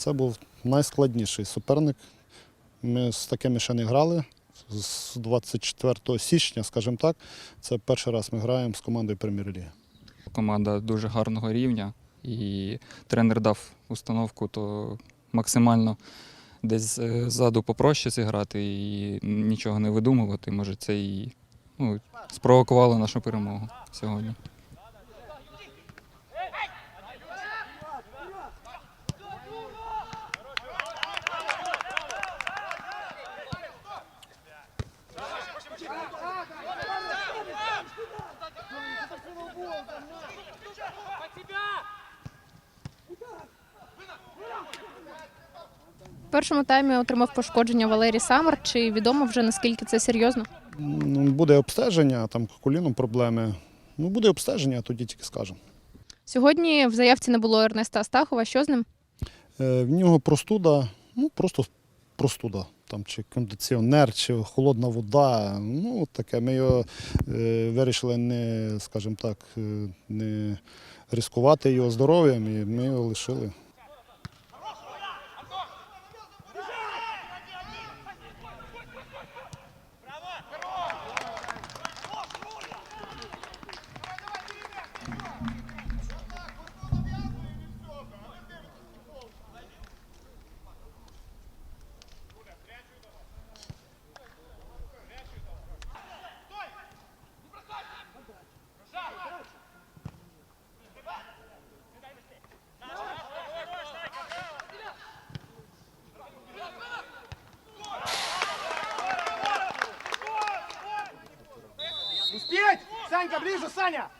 Це був найскладніший суперник. Ми з такими ще не грали. З 24 січня, скажімо так, це перший раз ми граємо з командою прем'єр-ліги. Команда дуже гарного рівня, і тренер дав установку, то максимально десь е, ззаду попроще зіграти і нічого не видумувати. Може, це і ну, спровокувало нашу перемогу сьогодні. В першому таймі отримав пошкодження Валерій Самар. Чи відомо вже наскільки це серйозно? Ну, буде обстеження, там коліном проблеми. Ну, буде обстеження, тоді тільки скажемо. Сьогодні в заявці не було Ернеста Астахова. Що з ним? Е, В нього простуда, ну просто простуда. Там чи кондиціонер, чи холодна вода. Ну, таке. Ми його е, вирішили не, скажімо так, е, не ризикувати його здоров'ям, і ми його лишили. Успеть! Санька, ближе, Саня!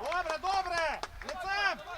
Добре, добре! Лицем!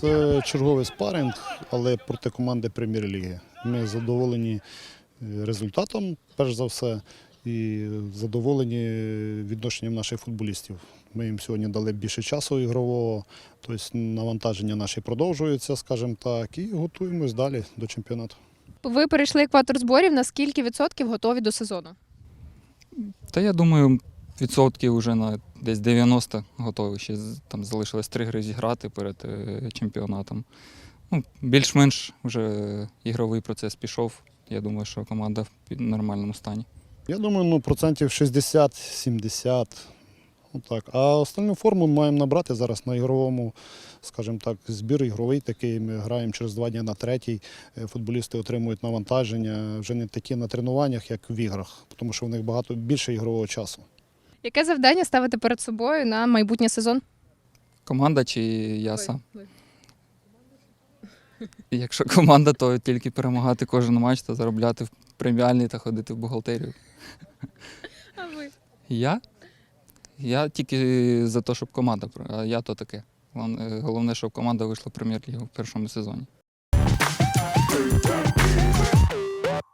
Це черговий спаринг, але проти команди прем'єр-ліги. Ми задоволені е, результатом, перш за все, і задоволені відношенням наших футболістів. Ми їм сьогодні дали більше часу ігрового, тобто навантаження наші продовжуються, скажімо так, і готуємось далі до чемпіонату. Ви перейшли екватор зборів. На скільки відсотків готові до сезону? Та я думаю, відсотків вже на десь 90 готові. Ще там залишилось три гри зіграти перед е, чемпіонатом. Ну, більш-менш вже ігровий процес пішов. Я думаю, що команда в нормальному стані. Я думаю, ну, процентів 60-70. Отак. А остальну форму ми маємо набрати зараз на ігровому, скажімо так, збір ігровий такий. Ми граємо через два дні на третій. Е, Футболісти отримують навантаження вже не такі на тренуваннях, як в іграх, тому що в них багато більше ігрового часу. Яке завдання ставите перед собою на майбутній сезон? Команда чи я сам? Якщо команда, то тільки перемагати кожен матч та заробляти в преміальний та ходити в бухгалтерію. А ви? Я? Я тільки за те, щоб команда, а я то таке. Головне- Головне, щоб команда вийшла в прем'єр-лігу в першому сезоні.